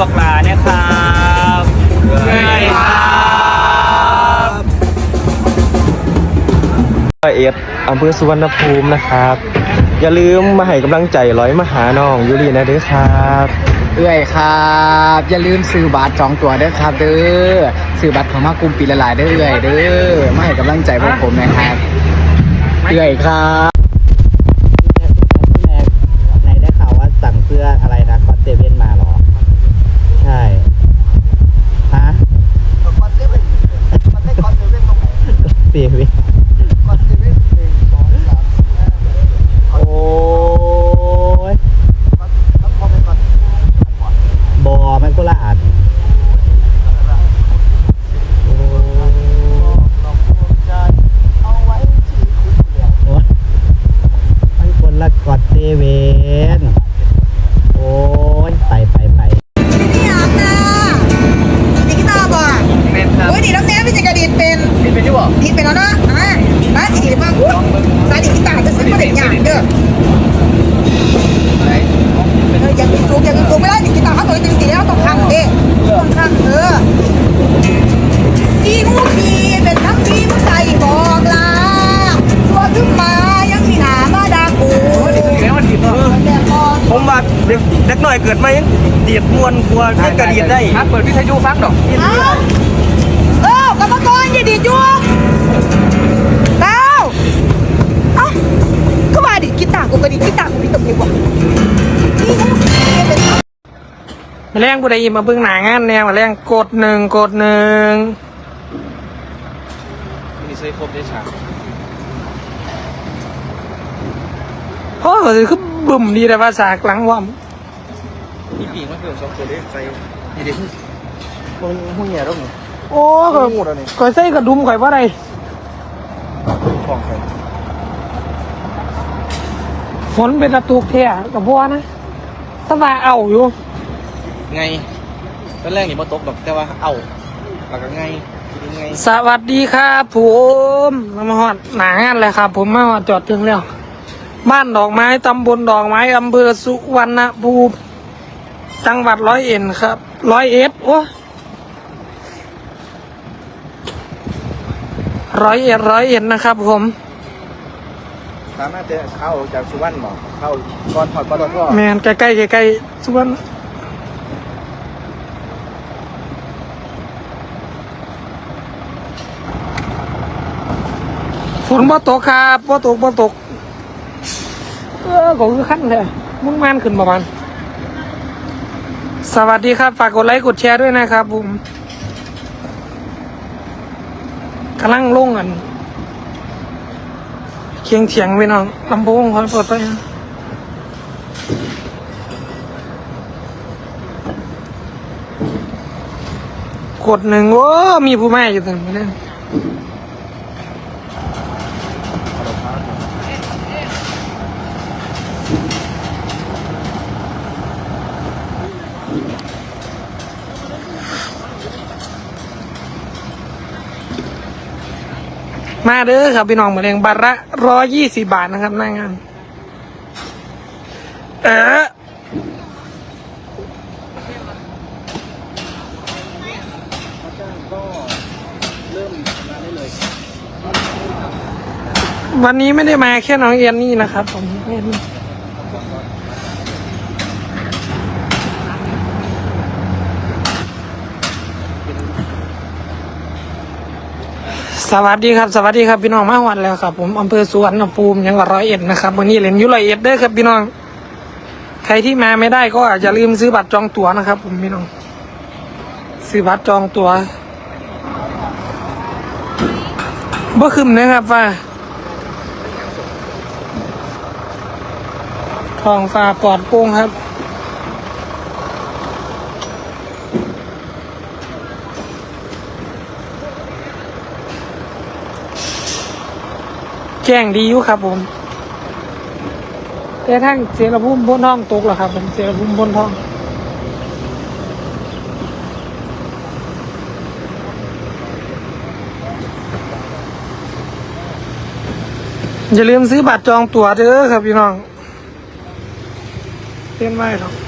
บักหลาเนี่ยครับเอ้ยครับร้อยเอ็ดอำเภอสุวรรณภูมินะครับ อย่าลืมมาให้กำลังใจร้อยมาหาน้องยูรีนะเด้อครับเอื้อยครับ อย่าลืมซื้อบัตรจองตัวเด้อครับ เด้อซื้อบัตรของมากรุมปีละลายเด้อเอื้อยเด้อมาให้กำลังใจพวกผมนะครับเอื้อยครับ เซ กีตาร์จะซื้อมาเด็กอย่างเด้อเอออย่ามีสูงอย่ามีสูงไม่ได้ดีกีตาร์เขาตัวจริงๆแล้วต้องข้างเด้ช่วงข้างเออจีงูขีเป็นทั้งทีมใส่บอกลาตัวขึ้นมายังมีหนามาดากูแล้วมันผิดเนาะแต่พอผมว่าเด็กเด็กน้อยเกิดมายังดีดมวนกลัวยังกระดีดได้ถ้าเปิดวิทยุฟังดอกเอ้าเออกรรมกรอย่าดีดอยู่เมาแรงบุได้ยินมาเบิ่งหนางานแนวมาแรงกดหนึ่งกดหนึ่งมีใช้ครบได้ฉากโอ้ก็คือบึ่มดีแต่ภาษากหลังว่มีปีกมาเพิ่มสองตัวเล็กใส่นี่เด็กมันหุ่นใหญ่แล้วนี่ำโอ้ก็หมดแล้วนี่ก่อยใส่กระดุมก่อยว่าไรช่องใส่ฝนเป็นตะตุกเทียกับบัวนะสบายเอาอยู่ ไงตอนแรกนี่มาตกดอกแต่ว่าเอาแล้วก็ไงคิดไงสวัสดีครับผมมาหอดหนางานเลยครับ ผมมาหอดจอดถึงแล้วบ้านดอกไม้ตำบลดอกไม้อำเภอสุวรรณภูมิจังหวัดร้อยเอ็ดครับร้อยเอ็ดโอ้ร้อยเอ็ดร้อยเอ็ดนะครับผมสามารถจะเข้าจากสุวรรณบ่เข้าก่อนถอดก่อนแล้วก็แมนใกล้ๆใกล้ๆสุวรรณ ฝนบ่ตกครับบ่ตกบ่ตก เออก็คือขั้นเลยมุ่งมั่นขึ้นประมาณสวัสดีครับ ฝากกดไลค์กดแชร์ด้วยนะครับผมกำลังลงกันเคียงเฉียงไปน้องลำโพงคอยเปิดไปนะกดหนึ่งโอ้มีผู้แม่อยู่ตรงนี้ มาเด้อครับพี่น้องมาเรียงบัตรละร้อยยี่สิบาทนะครับหน้างาน เออวันนี้ไม่ได้มาแค่น้องเอียนนี่นะครับผมเอียนนี่ สวัสดีครับสวัสดีครับพี่น้องมาวันแล้วครับ ผมอำเภอสุวรรณภูมิจังหวัดร้อยเอ็ดนะครับวันนี้เล่นยุร้อยเอ็ดเด้อครับพี่น้อง ใครที่มาไม่ได้ก็อย่าลืมซื้อบัตรจองตั๋วนะครับ ผมพี่น้อง ซื้อบัตรจองตั๋วเมื่คืนนะครับว่าทองฟ้าปลอดโปร่งครับ แจ้งดีอยู่ครับ ผม แต่ทั้งเสียระพุ่มบนท้องตกแล้วครับ ผมเสียระพุ่มบนท้องอย่าลืมซื้อบัตรจองตั๋วเด้อครับพี่น้องเต้นไว้ครับ